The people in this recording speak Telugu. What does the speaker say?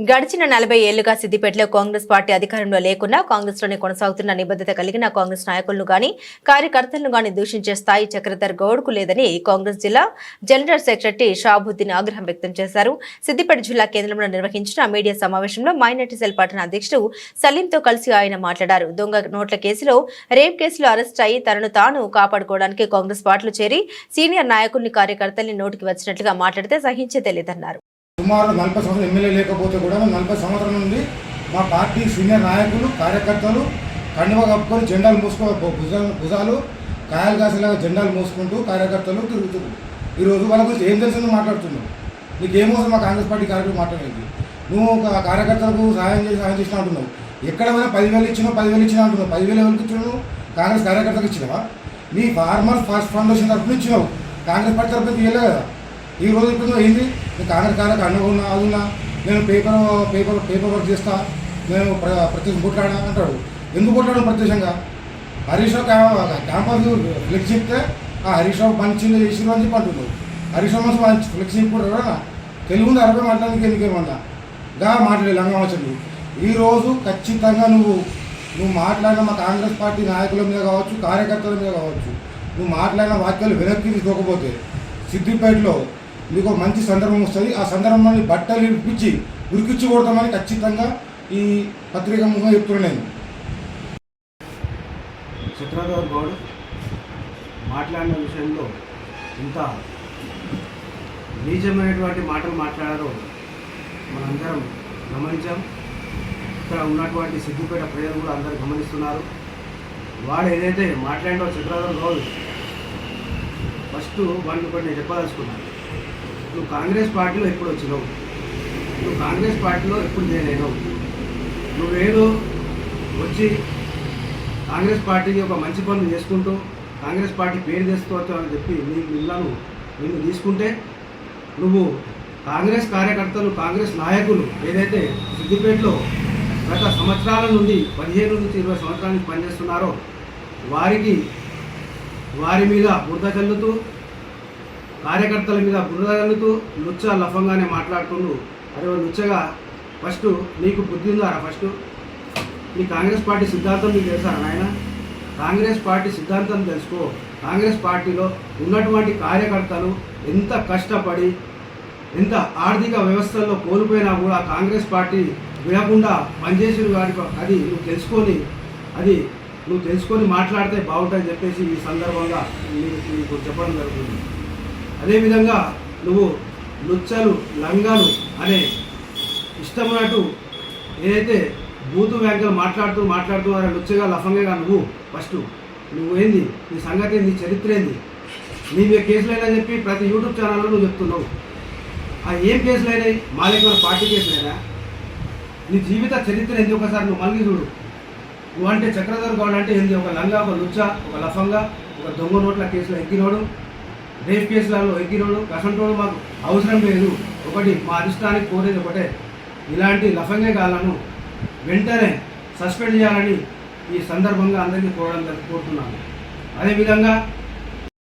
గడిచిన నలభై ఏళ్ళుగా సిద్దిపేటలో కాంగ్రెస్ పార్టీ అధికారంలో లేకున్నా కాంగ్రెస్లోనే కొనసాగుతున్న నిబద్ధత కలిగిన కాంగ్రెస్ నాయకులను గాని కార్యకర్తలను గాని దూషించే స్థాయి చక్రధర్ గౌడ్కు లేదని కాంగ్రెస్ జిల్లా జనరల్ సెక్రటరీ షాబుద్దీన్ ఆగ్రహం వ్యక్తం చేశారు. సిద్దిపేట జిల్లా కేంద్రంలో నిర్వహించిన మీడియా సమావేశంలో మైనార్టీ సెల్ పట్టణ అధ్యక్షుడు సలీంతో కలిసి ఆయన మాట్లాడారు. దొంగ నోట్ల కేసులో రేప్ కేసులో అరెస్ట్ అయి తనను తాను కాపాడుకోవడానికి కాంగ్రెస్ పార్టీలో చేరి సీనియర్ నాయకుల్ని కార్యకర్తల్ని నోటికి వచ్చినట్లుగా మాట్లాడితే సహించేదే లేదన్నారు సుమారు నలభై సంవత్సరాలు ఎమ్మెల్యే లేకపోతే కూడా నలభై సంవత్సరాల నుండి మా పార్టీ సీనియర్ నాయకులు కార్యకర్తలు కండువ కప్పుకొని జెండాలు మూసుకో భుజాలు భుజాలు కాయలు కాసేలాగా జెండాలు మూసుకుంటూ కార్యకర్తలు తిరుగుతున్నారు ఈరోజు వాళ్ళ గురించి ఏం తెలిసిందో మాట్లాడుతున్నావు నీకేమోసం మా కాంగ్రెస్ పార్టీ కార్యకర్తలు మాట్లాడేది? నువ్వు ఒక కార్యకర్తలకు సహాయం చేసి సహాయం చేసిన అంటున్నావు. ఎక్కడ పోయినా పదివేలు ఇచ్చినావు పదివేలు ఇచ్చినా అంటున్నావు. పదివేలు ఎవరికి ఇచ్చినావు? కాంగ్రెస్ కార్యకర్తలకు ఇచ్చినావా? నీ ఫార్మర్ ఫాస్ట్ ఫౌండేషన్ తరఫున ఇచ్చినావు. కాంగ్రెస్ పార్టీ తరఫున ఇవ్వలే కదా. ఈ రోజు ఇప్పుడు ఏంది? నేను కాంగ్రెస్ కార్యకు అవునా నేను పేపర్ పేపర్ పేపర్ వర్క్ చేస్తా నేను ప్ర- ప్రత్యేకం కొట్లాడా అంటాడు. ఎందుకు కొట్లాడు ప్రత్యక్షంగా? హరీష్ రావు క్యాంపస్ ఫ్లెక్స్ చెప్తే ఆ హరీష్ రావు మంచిగా చేసిరు అని చెప్పి అంటున్నాడు హరీష్ రావు మంచి మంచి ఫ్లెక్స్ చెప్పుకుంటారా తెలుగు అరవై మాట్లాడడానికి ఎందుకేమన్నా గా మాట్లాడే లంగమాచండు ఈ ఈరోజు ఖచ్చితంగా నువ్వు నువ్వు మాట్లాడిన మా కాంగ్రెస్ పార్టీ నాయకుల మీద కావచ్చు కార్యకర్తల మీద కావచ్చు నువ్వు మాట్లాడిన వాక్యాలు వెనక్కి తీసుకోకపోతే సిద్దిపేటలో మీకు ఒక మంచి సందర్భం వస్తుంది. ఆ సందర్భాన్ని బట్టలు ఇప్పించి ఉరికిచ్చి కొడతామని ఖచ్చితంగా ఈ పత్రిక ముఖం చెప్తున్నాను. చక్రధర్ గౌడ్ మాట్లాడిన విషయంలో ఇంత నిజమైనటువంటి మాటలు మాట్లాడారో మనందరం గమనించాం. ఇక్కడ ఉన్నటువంటి సిద్దిపేట ప్రజలు కూడా అందరూ గమనిస్తున్నారు. వాడు ఏదైతే మాట్లాడినో చక్రధర్ గౌడ్ ఫస్ట్ వాడిని ఒకటి నేను చెప్పదలుచుకున్నాను. నువ్వు కాంగ్రెస్ పార్టీలో ఎప్పుడు వచ్చినావు? నువ్వు కాంగ్రెస్ పార్టీలో ఎప్పుడు చేయలేనావు నువ్వేదో వచ్చి కాంగ్రెస్ పార్టీకి ఒక మంచి పనులు చేసుకుంటూ కాంగ్రెస్ పార్టీ పేరు తెచ్చుకోవచ్చు అని చెప్పి నీ ఇళ్ళను నిన్ను తీసుకుంటే నువ్వు కాంగ్రెస్ కార్యకర్తలు కాంగ్రెస్ నాయకులు ఏదైతే సిద్దిపేటలో గత సంవత్సరాల నుండి పదిహేను నుంచి ఇరవై సంవత్సరాల నుంచి పనిచేస్తున్నారో వారికి వారి మీద బురద చల్లుతూ కార్యకర్తల మీద బురద చల్లుతూ లుచ్చ లఫంగానే మాట్లాడుతుండు. అరే ఓ లుచ్చగా ఫస్ట్ నీకు బుద్ధి ఉందారా ఫస్ట్ నీ కాంగ్రెస్ పార్టీ సిద్ధాంతం నీకు తెలుసా నాయన? కాంగ్రెస్ పార్టీ సిద్ధాంతం తెలుసుకో. కాంగ్రెస్ పార్టీలో ఉన్నటువంటి కార్యకర్తలు ఎంత కష్టపడి ఎంత ఆర్థిక వ్యవస్థల్లో కోల్పోయినా కూడా కాంగ్రెస్ పార్టీ విడకుండా పనిచేసిన వారి అది నువ్వు తెలుసుకొని అది నువ్వు తెలుసుకొని మాట్లాడితే బాగుంటుందని చెప్పేసి ఈ సందర్భంగా మీకు చెప్పడం జరుగుతుంది. అదేవిధంగా నువ్వు లుచ్చలు లంగాలు అనే ఇష్టమైనట్టు ఏదైతే బూతు వ్యాంకలు మాట్లాడుతూ మాట్లాడుతూ వారు లుచ్చగా లఫంగా నువ్వు ఫస్ట్ నువ్వు ఏంది? నీ సంగతి ఏంది, నీ చరిత్ర ఏంది? నీ కేసులైనా చెప్పి ప్రతి యూట్యూబ్ ఛానల్లో నువ్వు చెప్తున్నావు. ఆ ఏం అయినాయి? మాలిక పార్టీ కేసులైనా నీ జీవిత చరిత్ర ఏంది? ఒకసారి నువ్వు మళ్ళీ చూడు. నువ్వు అంటే చక్రధర్ గౌడ్ అంటే ఏంది? ఒక లంగా ఒక లుచ్చ ఒక లఫంగా ఒక దొంగ నోట్ల కేసులో ఎక్కినోడు. రేప్ కేసులలో ఎక్కినోడు కసంటోడు మాకు అవసరం లేదు. ఒకటి మా అధిష్టానికి కోరేది ఒకటే. ఇలాంటి లఫంగేగాలను వెంటనే సస్పెండ్ చేయాలని ఈ సందర్భంగా అందరికీ కోరడం కోరుతున్నాను. అదేవిధంగా